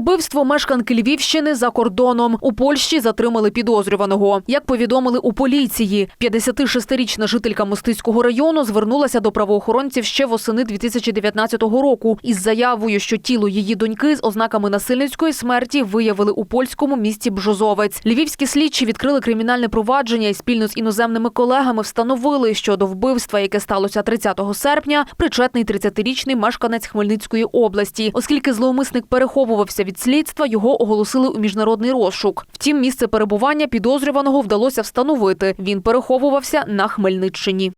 Убивство мешканки Львівщини за кордоном. У Польщі затримали підозрюваного. Як повідомили у поліції, 56-річна жителька Мостицького району звернулася до правоохоронців ще восени 2019 року із заявою, що тіло її доньки з ознаками насильницької смерті виявили у польському місті Бжозовець. Львівські слідчі відкрили кримінальне провадження і спільно з іноземними колегами встановили, що до вбивства, яке сталося 30 серпня, причетний 30-річний мешканець Хмельницької області. Оскільки зловмисник переховувався від слідства, його оголосили у міжнародний розшук. Втім, місце перебування підозрюваного вдалося встановити. Він переховувався на Хмельниччині.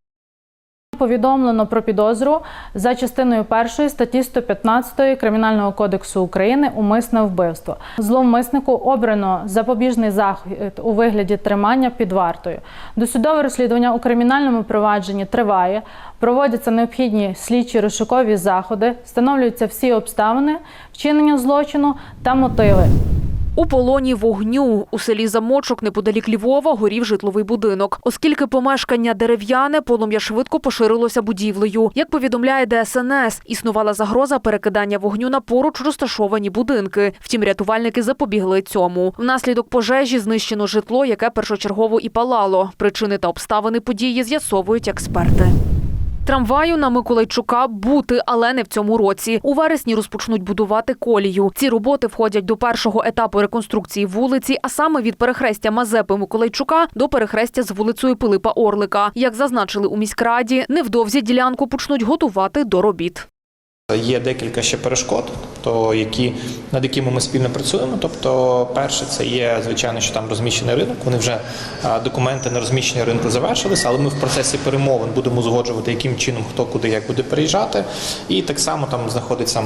Повідомлено про підозру за частиною першої статті 115 Кримінального кодексу України умисне вбивство. Зловмиснику обрано запобіжний захід у вигляді тримання під вартою. Досудове розслідування у кримінальному провадженні триває. Проводяться необхідні слідчі розшукові заходи, встановлюються всі обставини вчинення злочину та мотиви. У полоні вогню у селі Замочок неподалік Львова горів житловий будинок. Оскільки помешкання дерев'яне, полум'я швидко поширилося будівлею. Як повідомляє ДСНС, існувала загроза перекидання вогню на поруч розташовані будинки. Втім, рятувальники запобігли цьому. Внаслідок пожежі знищено житло, яке першочергово і палало. Причини та обставини події з'ясовують експерти. Трамваю на Миколайчука бути, але не в цьому році. У вересні розпочнуть будувати колію. Ці роботи входять до першого етапу реконструкції вулиці, а саме від перехрестя Мазепи Миколайчука до перехрестя з вулицею Пилипа Орлика. Як зазначили у міськраді, невдовзі ділянку почнуть готувати до робіт. Є декілька ще перешкод, тобто які над якими ми спільно працюємо. Тобто, перше, це є звичайно, що там розміщений ринок. Вони вже документи на розміщення ринку завершилися, але ми в процесі перемовин будемо узгоджувати, яким чином хто куди як буде переїжджати. І так само там знаходиться.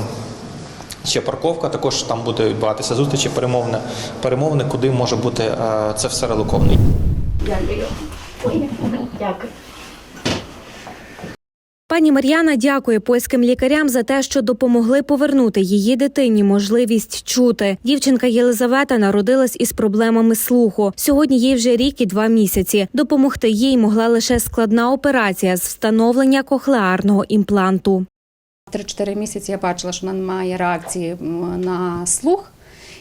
Ще парковка, також там буде відбуватися зустрічі, перемовини, перемовини, куди може бути е, це все релоковано. Дякую. Пані Мар'яна дякує польським лікарям за те, що допомогли повернути її дитині можливість чути. Дівчинка Єлизавета народилась із проблемами слуху. Сьогодні їй вже рік і два місяці. Допомогти їй могла лише складна операція з встановлення кохлеарного імпланту. 3-4 місяці я бачила, що вона має реакції на слух.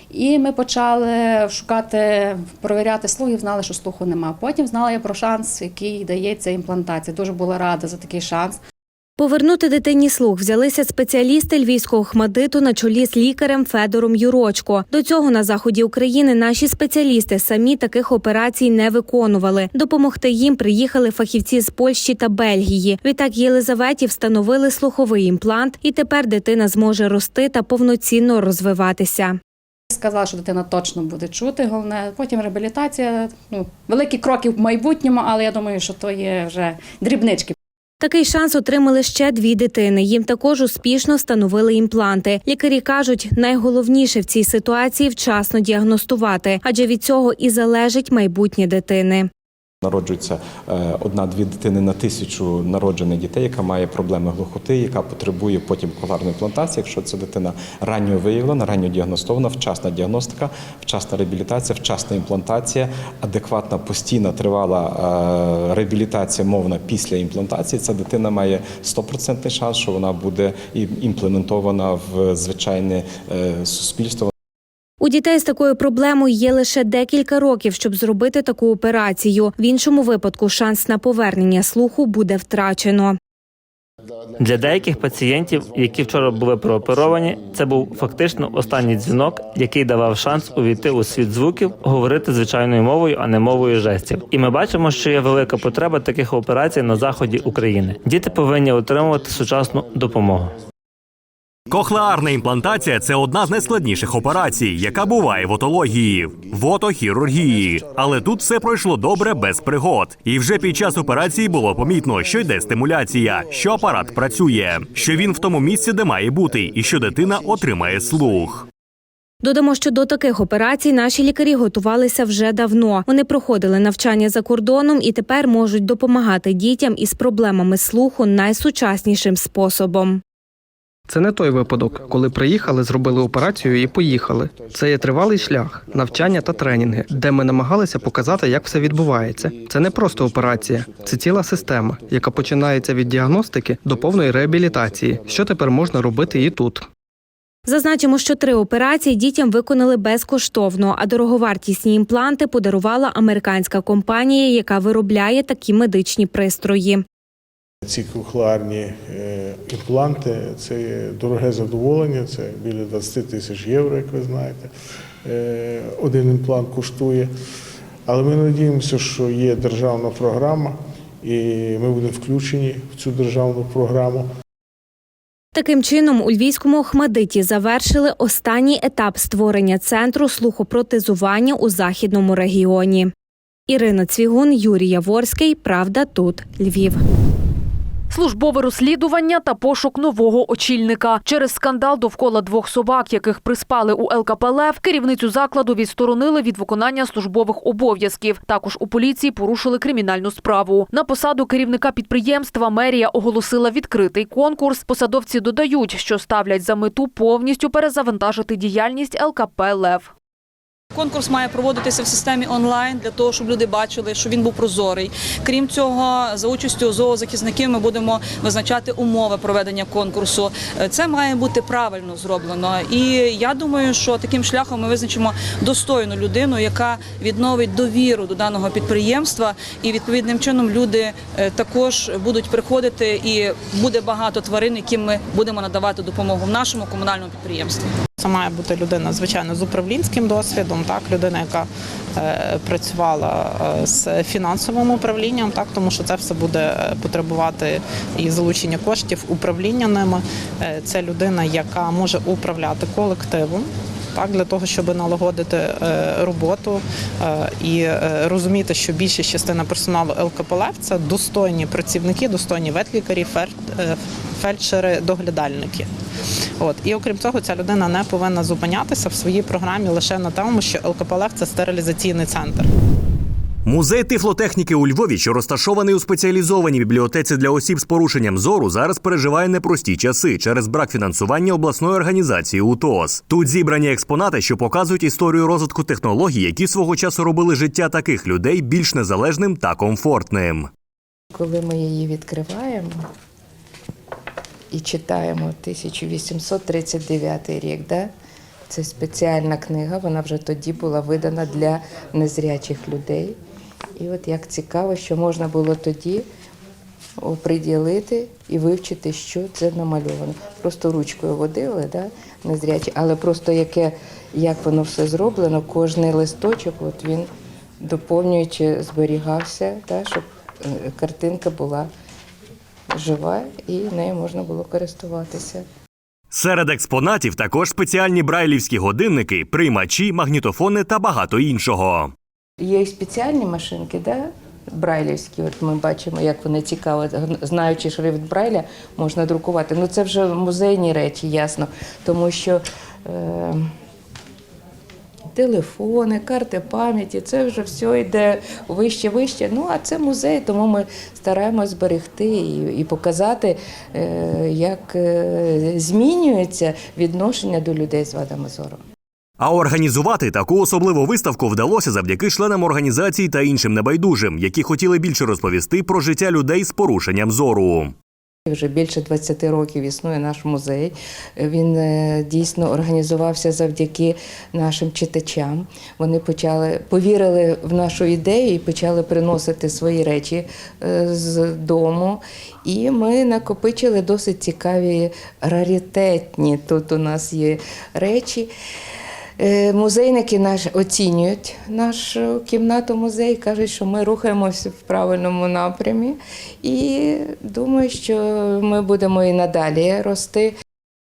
І ми почали шукати, провіряти слух і знали, що слуху нема. Потім знала я про шанс, який дається імплантація. Дуже була рада за такий шанс. Повернути дитині слух взялися спеціалісти львівського хмадиту на чолі з лікарем Федором Юрочко. До цього на заході України наші спеціалісти самі таких операцій не виконували. Допомогти їм приїхали фахівці з Польщі та Бельгії. Відтак Єлизаветі встановили слуховий імплант, і тепер дитина зможе рости та повноцінно розвиватися. Сказала, що дитина точно буде чути. Головне, потім реабілітація. Ну, великі кроки в майбутньому, але я думаю, що то є вже дрібнички. Такий шанс отримали ще дві дитини. Їм також успішно встановили імпланти. Лікарі кажуть, найголовніше в цій ситуації вчасно діагностувати, адже від цього і залежить майбутнє дитини. Народжується е, одна-дві дитини на тисячу народжених дітей, яка має проблеми глухоти, яка потребує потім коларної імплантації. Якщо це дитина ранньо виявлена, ранньо діагностована, вчасна діагностика, вчасна реабілітація, вчасна імплантація, адекватна, постійна, тривала е, реабілітація мовна після імплантації. Ця дитина має 100% шанс, що вона буде імплементована в звичайне е, суспільство. У дітей з такою проблемою є лише декілька років, щоб зробити таку операцію. В іншому випадку шанс на повернення слуху буде втрачено. Для деяких пацієнтів, які вчора були прооперовані, це був фактично останній дзвінок, який давав шанс увійти у світ звуків, говорити звичайною мовою, а не мовою жестів. І ми бачимо, що є велика потреба таких операцій на заході України. Діти повинні отримувати сучасну допомогу. Кохлеарна імплантація це одна з найскладніших операцій, яка буває в отології, в отохірургії. Але тут все пройшло добре без пригод. І вже під час операції було помітно, що йде стимуляція, що апарат працює, що він в тому місці, де має бути, і що дитина отримає слух. Додамо, що до таких операцій наші лікарі готувалися вже давно. Вони проходили навчання за кордоном і тепер можуть допомагати дітям із проблемами слуху найсучаснішим способом. Це не той випадок, коли приїхали, зробили операцію і поїхали. Це є тривалий шлях, навчання та тренінги, де ми намагалися показати, як все відбувається. Це не просто операція, це ціла система, яка починається від діагностики до повної реабілітації. Що тепер можна робити і тут. Зазначимо, що три операції дітям виконали безкоштовно, а дороговартісні імпланти подарувала американська компанія, яка виробляє такі медичні пристрої. Ці кохлеарні е, імпланти це дороге задоволення, це біля 20 тисяч євро, як ви знаєте. Е, Один імплант коштує. Але ми надіємося, що є державна програма, і ми будемо включені в цю державну програму. Таким чином, у львівському Охмадиті завершили останній етап створення центру слухопротезування у західному регіоні. Ірина Цвігун, Юрій Яворський. Правда, тут Львів. Службове розслідування та пошук нового очільника. Через скандал довкола двох собак, яких приспали у ЛКПЛФ, керівницю закладу відсторонили від виконання службових обов'язків. Також у поліції порушили кримінальну справу. На посаду керівника підприємства мерія оголосила відкритий конкурс. Посадовці додають, що ставлять за мету повністю перезавантажити діяльність ЛКП «Лев». Конкурс має проводитися в системі онлайн для того, щоб люди бачили, що він був прозорий. Крім цього, за участю зоозахисників ми будемо визначати умови проведення конкурсу. Е, Це має бути правильно зроблено. І я думаю, що таким шляхом ми визначимо достойну людину, яка відновить довіру до даного підприємства, і відповідним чином люди е, також будуть приходити, і буде багато тварин, яким ми будемо надавати допомогу в нашому комунальному підприємстві. Це має бути людина, звичайно, з управлінським досвідом, так людина, яка е, працювала е, з фінансовим управлінням, так тому що це все буде е, потребувати і залучення коштів, управління ними. Це людина, яка може управляти колективом. Так, для того, щоб налагодити роботу і розуміти, що більша частина персоналу ЛКПЛФ – це достойні працівники, достойні ветлікарі, фель- фельдшери, доглядальники. От і окрім цього, ця людина не повинна зупинятися в своїй програмі лише на тому, що ЛКПЛФ – це стерилізаційний центр. Музей тифлотехніки у Львові, що розташований у спеціалізованій бібліотеці для осіб з порушенням зору, зараз переживає непрості часи через брак фінансування обласної організації УТОС. Тут зібрані експонати, що показують історію розвитку технологій, які свого часу робили життя таких людей більш незалежним та комфортним. Коли ми її відкриваємо і читаємо 1839 рік, да? це спеціальна книга, вона вже тоді була видана для незрячих людей. І от як цікаво, що можна було тоді оприділити і вивчити, що це намальовано. Просто ручкою водили, да? незрячі, але просто яке, як воно все зроблено, кожний листочок, от він доповнюючи, зберігався, да? щоб е, картинка була жива і нею можна було користуватися. Серед експонатів також спеціальні брайлівські годинники, приймачі, магнітофони та багато іншого. Є і спеціальні машинки, да? брайлівські. От ми бачимо, як вони цікаво, знаючи шрифт Брайля, можна друкувати. Ну це вже музейні речі, ясно, тому що е, телефони, карти пам'яті, це вже все йде вище, вище. Ну а це музей, тому ми стараємось зберегти і, показати, е, як е, змінюється відношення до людей з вадами зору. А організувати таку особливу виставку вдалося завдяки членам організації та іншим небайдужим, які хотіли більше розповісти про життя людей з порушенням зору. Вже більше 20 років існує наш музей. Він е, дійсно організувався завдяки нашим читачам. Вони почали повірили в нашу ідею і почали приносити свої речі е, з дому. І ми накопичили досить цікаві раритетні. Тут у нас є речі. Е, Музейники наш оцінюють нашу кімнату музей, кажуть, що ми рухаємося в правильному напрямі, і думаю, що ми будемо і надалі рости.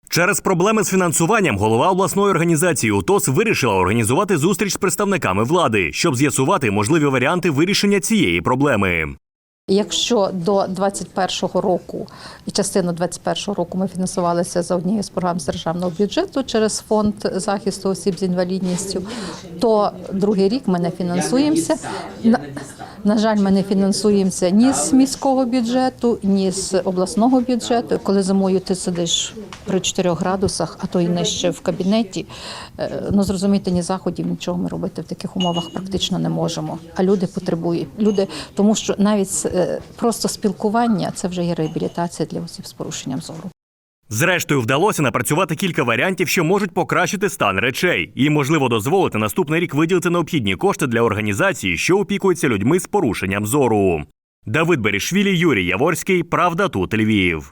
Через проблеми з фінансуванням голова обласної організації УТОС вирішила організувати зустріч з представниками влади, щоб з'ясувати можливі варіанти вирішення цієї проблеми. Якщо до 21-го року і частину 21-го року ми фінансувалися за однією з програм з державного бюджету через фонд захисту осіб з інвалідністю, то другий рік ми не фінансуємося. На, жаль, ми не фінансуємося ні з міського бюджету, ні з обласного бюджету. Коли зимою ти сидиш при 4 градусах, а то й нижче в кабінеті, е, ну зрозуміти ні заходів, нічого ми робити в таких умовах практично не можемо. А люди потребують люди, тому що навіть е, просто спілкування це вже є реабілітація для осіб з порушенням зору. Зрештою, вдалося напрацювати кілька варіантів, що можуть покращити стан речей, і можливо дозволити наступний рік виділити необхідні кошти для організації, що опікується людьми з порушенням зору. Давид Берішвілі, Юрій Яворський. Правда тут Львів.